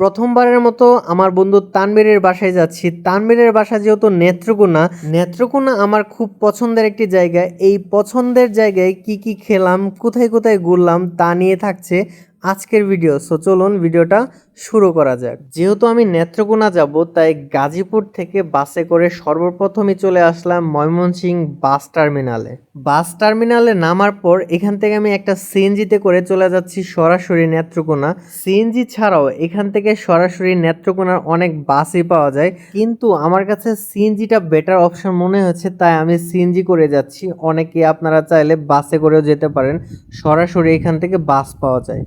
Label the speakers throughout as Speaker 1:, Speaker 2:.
Speaker 1: প্রথমবারের মতো আমার বন্ধু তানবীরের বাসায় যাচ্ছি। তানবীরের বাসা যেহেতু নেত্রকোনা নেত্রকোনা আমার খুব পছন্দের একটি জায়গা। এই পছন্দের জায়গায় কি কি খেলাম, কোথায় কোথায় ঘুরলাম তা নিয়ে থাকছে আজকের ভিডিও। সো চলুন ভিডিওটা শুরু করা যাক। যেহেতু আমি নেত্রকোনা যাব, তাই গাজীপুর থেকে বাসে করে সর্বপ্রথমই চলে আসলাম ময়মনসিংহ বাস টার্মিনালে। বাস টার্মিনালে নামার পর এখান থেকে আমি একটা সিএনজিতে করে চলে যাচ্ছি সরাসরি নেত্রকোনা। সিএনজি ছাড়াও এখান থেকে সরাসরি নেত্রকোনার অনেক বাসই পাওয়া যায়। কিন্তু আমার কাছে সিএনজিটা বেটার অপশন মনে হচ্ছে, তাই আমি সিএনজি করে যাচ্ছি। অনেকে আপনারা চাইলে বাসে করেও যেতে পারেন, সরাসরি এখান থেকে বাস পাওয়া যায়।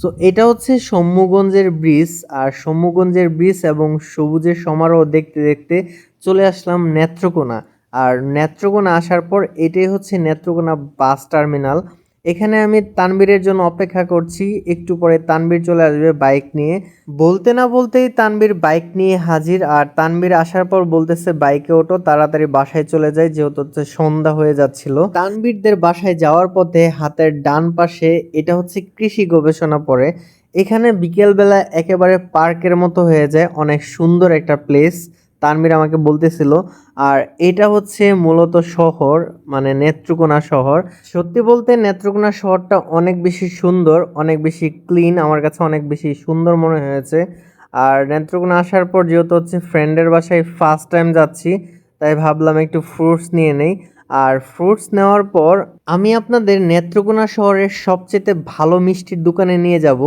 Speaker 1: সো এটা হচ্ছে সম্মুগঞ্জের ব্রিজ, আর সম্মুগঞ্জের ব্রিজ এবং সবুজের সমারোহ দেখতে দেখতে চলে আসলাম নেত্রকোনা। আর নেত্রকোনা আসার পর এটাই হচ্ছে নেত্রকোনা বাস টার্মিনাল। এখানে আমি তানবীরের জন্য অপেক্ষা করছি। একটু পরে তানবীর চলে আসবে বাইক নিয়ে। বলতে না বলতেই তানবীর বাইক নিয়ে হাজির আর তানবীর আসার পর বলতেছে বাইকে ওঠো, তাড়াতাড়ি বাসায় চলে যায় যেহেতু হচ্ছে সন্ধ্যা হয়ে যাচ্ছিল। তানবীরদের বাসায় যাওয়ার পথে হাতের ডান পাশে, এটা হচ্ছে কৃষি গবেষণা পড়ে, এখানে বিকেলবেলা একেবারে পার্কের মতো হয়ে যায়, অনেক সুন্দর একটা প্লেস। তানবীর আমাকে বলতেছিল, আর এটা হচ্ছে মূলত শহর মানে নেত্রকোনা শহর। সত্যি বলতে নেত্রকোনা শহরটা অনেক বেশি সুন্দর, অনেক বেশি ক্লিন, আমার কাছে অনেক বেশি সুন্দর মনে হয়েছে। আর নেত্রকোনা আসার পর যেহেতু হচ্ছে ফ্রেন্ডের বাসায় ফার্স্ট টাইম যাচ্ছি, তাই ভাবলাম একটু ফ্রুটস নিয়ে নেই। আর ফ্রুটস নেওয়ার পর আমি আপনাদের নেত্রকোনা শহরের সবচেয়ে ভালো মিষ্টির দোকানে নিয়ে যাব।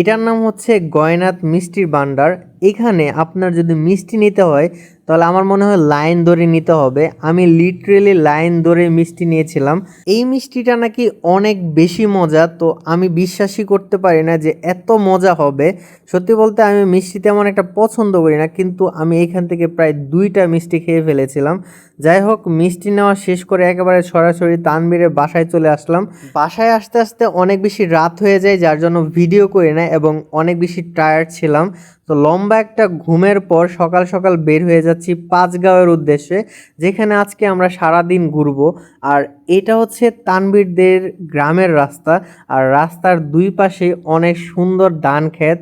Speaker 1: এটার নাম হচ্ছে গয়নাথ মিষ্টির ভাণ্ডার। এখানে আপনার যদি মিষ্টি নিতে হয় তাহলে আমার মনে হয় লাইন ধরে নিতে হবে। আমি লিটারেলি লাইন ধরে মিষ্টি নিয়েছিলাম। এই মিষ্টিটা নাকি অনেক বেশি মজা, তো আমি বিশ্বাসই করতে পারি না যে এত মজা হবে। সত্যি বলতে আমি মিষ্টি তেমন একটা পছন্দ করি না, কিন্তু আমি এখান থেকে প্রায় দুইটা মিষ্টি খেয়ে ফেলেছিলাম। যাই হোক, মিষ্টি নেওয়া শেষ করে একেবারে সরাসরি তানবীরের বাসায় চলে আসলাম। বাসায় আসতে আসতে অনেক বেশি রাত হয়ে যায়, যার জন্য ভিডিও করি না এবং অনেক বেশি টায়ার্ড ছিলাম। তো লম্বা একটা ঘুমের পর সকাল সকাল বের হয়ে যাচ্ছি পাঁচগাঁওয়ের উদ্দেশ্যে, যেখানে আজকে আমরা সারা দিন ঘুরবো। আর এটা হচ্ছে তানবীরদের গ্রামের রাস্তা। আর রাস্তার দুই পাশে অনেক সুন্দর ধান ক্ষেত,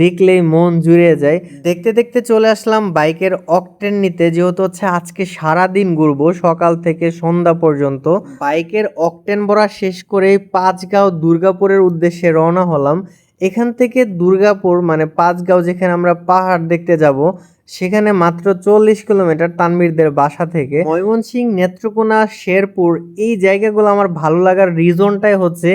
Speaker 1: দেখলেই মন জুড়ে যায়। দেখতে দেখতে চলে আসলাম বাইকের অকটেন নিতে, যেহেতু হচ্ছে আজকে সারা দিন ঘুরবো, সকাল থেকে সন্ধ্যা পর্যন্ত। বাইকের অকটেন ভরা শেষ করে পাঁচগাঁও দুর্গাপুরের উদ্দেশ্যে রওনা হলাম। এখান থেকে দুর্গাপুর মানে পাঁচগাঁও যেখানে আমরা পাহাড় দেখতে যাব, সেখানে মাত্র চল্লিশ কিলোমিটার তানবীরদের বাসা থেকে। ময়মনসিং, নেত্রকোনা, শেরপুর, এই জায়গাগুলো আমার ভালো লাগার রিজনটাই হচ্ছে,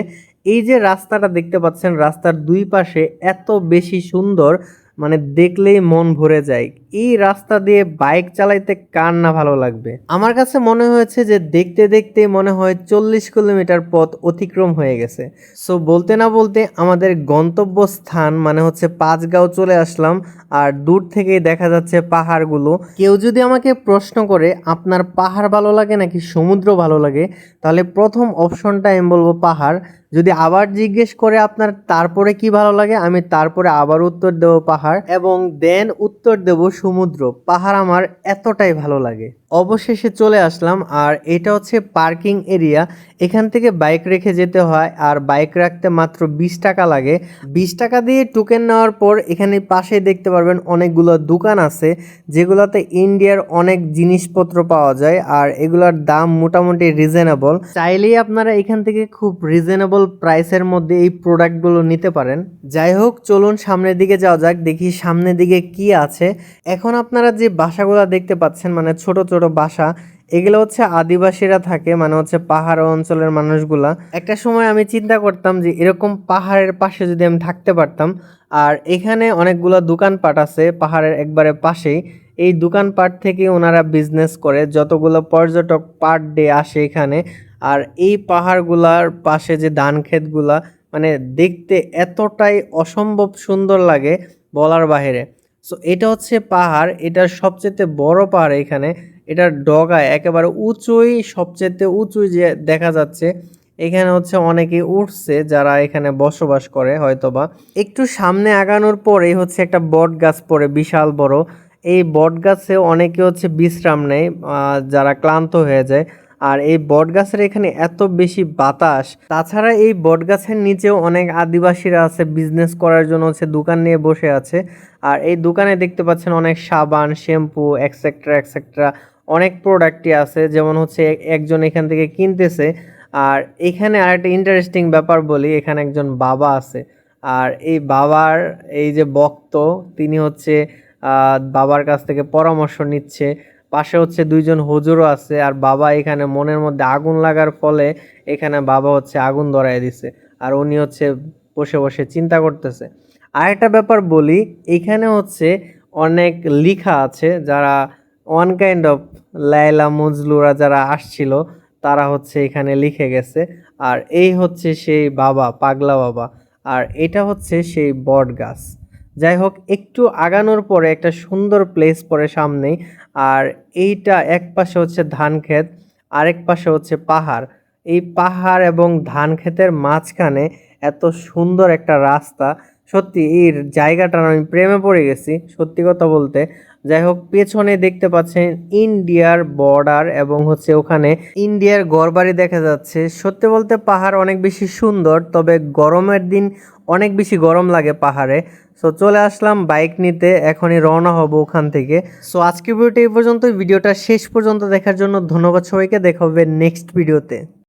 Speaker 1: এই যে রাস্তাটা দেখতে পাচ্ছেন, রাস্তার দুই পাশে এত বেশি সুন্দর মানে দেখলেই মন ভরে যায়। এই রাস্তা দিয়ে বাইক চালাইতে কার না ভালো লাগবে? আমার কাছে মনে হয়েছে যে দেখতে দেখতে মনে হয় চল্লিশ কিলোমিটার পথ অতিক্রম হয়ে গেছে। সো বলতে না বলতে আমাদের গন্তব্য স্থান মানে হচ্ছে পাঁচগাঁও চলে আসলাম, আর দূর থেকেই দেখা যাচ্ছে পাহাড়গুলো। কেউ যদি আমাকে প্রশ্ন করে, আপনার পাহাড় ভালো লাগে নাকি সমুদ্র ভালো লাগে? তাহলে প্রথম অপশনটা আমি বলব পাহাড়। যদি আবার জিজ্ঞেস করে, আপনার তারপরে কি ভালো লাগে? আমি তারপরে আবার উত্তর দেবো পাহাড়, এবং দেন উত্তর দেব সমুদ্র পাহাড় আমার এতটাই ভালো লাগে। অবশেষে চলে আসলাম, আর এটা হচ্ছে পার্কিং এরিয়া। এখান থেকে বাইক রেখে যেতে হয়, আর বাইক রাখতে মাত্র বিশ টাকা লাগে। বিশ টাকা দিয়ে টোকেন নেওয়ার পর এখানে পাশে দেখতে পারবেন অনেকগুলো দোকান আছে, যেগুলোতে ইন্ডিয়ার অনেক জিনিসপত্র পাওয়া যায়, আর এগুলোর দাম মোটামুটি রিজনেবল চাইলেই আপনারা এখান থেকে খুব রিজনেবল প্রাইসের মধ্যে এই প্রোডাক্টগুলো নিতে পারেন। যাই হোক, চলুন সামনের দিকে যাওয়া যাক, দেখি সামনের দিকে কি আছে। এখন আপনারা যে বাসাগুলো দেখতে পাচ্ছেন মানে ছোট ছোট বাসা। এগুলো হচ্ছে আদিবাসীরা থাকে মানে হচ্ছে পাহাড় অঞ্চলের মানুষগুলা। একটা সময় আমি চিন্তা করতাম যে এরকম পাহাড়ের পাশে যদি আমি থাকতে পারতাম, আর এখানে অনেকগুলো দোকানপাট আছে পাহাড়ের একবারে পাশেই। এই দোকানপাট থেকে ওনারা বিজনেস করে, যতগুলো পর্যটক পার ডে আসে এখানে। আর এই পাহাড়গুলার পাশে যে ধান ক্ষেতগুলা মানে দেখতে এতটাই অসম্ভব সুন্দর লাগে বলার বাহিরে। সো এটা হচ্ছে পাহাড়, এটার সবচেয়ে বড় পাহাড় এখানে। এটার ডগায় একেবারে উঁচুই সবচেয়ে উঁচু যে দেখা যাচ্ছে, এখানে হচ্ছে অনেকে উঠছে যারা এখানে বসবাস করে, হয়তোবা। একটু সামনে আগানোর পরেই হচ্ছে একটা বট গাছ পড়ে, বিশাল বড়। এই বট গাছে অনেকে হচ্ছে বিশ্রাম নেয় যারা ক্লান্ত হয়ে যায়। আর এই বট গাছের এখানে এত বেশি বাতাস। তাছাড়া এই বট গাছের নিচেও অনেক আদিবাসীরা আছে বিজনেস করার জন্য হচ্ছে দোকান নিয়ে বসে আছে। আর এই দোকানে দেখতে পাচ্ছেন অনেক সাবান শ্যাম্পু এক্সেট্রা এক্সেট্রা অনেক প্রোডাক্টই আছে, যেমন হচ্ছে এক- একজন এখান থেকে কিনতেছে, আর এখানে আরেকটা ইন্টারেস্টিং ব্যাপার বলি, এখানে একজন বাবা আছে, আর এই বাবার, এই যে বক্ত তিনি হচ্ছে বাবার কাছ থেকে পরামর্শ নিচ্ছে, পাশে হচ্ছে দুইজন হুজুরও আছে, আর বাবা এখানে মনের মধ্যে আগুন লাগার ফলে এখানে বাবা হচ্ছে আগুন ধরায় দিছে, আর উনি হচ্ছে বসে বসে চিন্তা করতেছে। আরেকটা ব্যাপার বলি, এখানে হচ্ছে অনেক লিখা আছে, যারা ওয়ান কাইন্ড অফ লাইলা মজলুরা যারা আসছিল, তারা হচ্ছে এখানে লিখে গেছে। আর এই হচ্ছে সেই বাবা, পাগলা বাবা। আর এটা হচ্ছে সেই বট গাছ। যাই হোক, একটু আগানোর পরে একটা সুন্দর প্লেস পরে সামনেই। আর এইটা এক পাশে হচ্ছে ধান ক্ষেত, আরেক পাশে হচ্ছে পাহাড়। এই পাহাড় এবং ধান ক্ষেতের মাঝখানে এত সুন্দর একটা রাস্তা। সত্যি এই জায়গাটার আমি প্রেমে পড়ে গেছি, সত্যি কথা বলতে। যাই হোক, পেছনে দেখতে পাচ্ছেন ইন্ডিয়ার বর্ডার এবং হচ্ছে ওখানে ইন্ডিয়ার গড়বাড়ি দেখা যাচ্ছে। সত্যি বলতে পাহাড় অনেক বেশি সুন্দর, তবে গরমের দিন অনেক বেশি গরম লাগে পাহাড়ে। সো চলে আসলাম বাইক নিতে, এখনই রওনা হব ওখান থেকে। সো আজকে ভিডিওটা এই পর্যন্ত ভিডিওটা শেষ পর্যন্ত দেখার জন্য ধন্যবাদ সবাইকে। দেখা হবে নেক্সট ভিডিওতে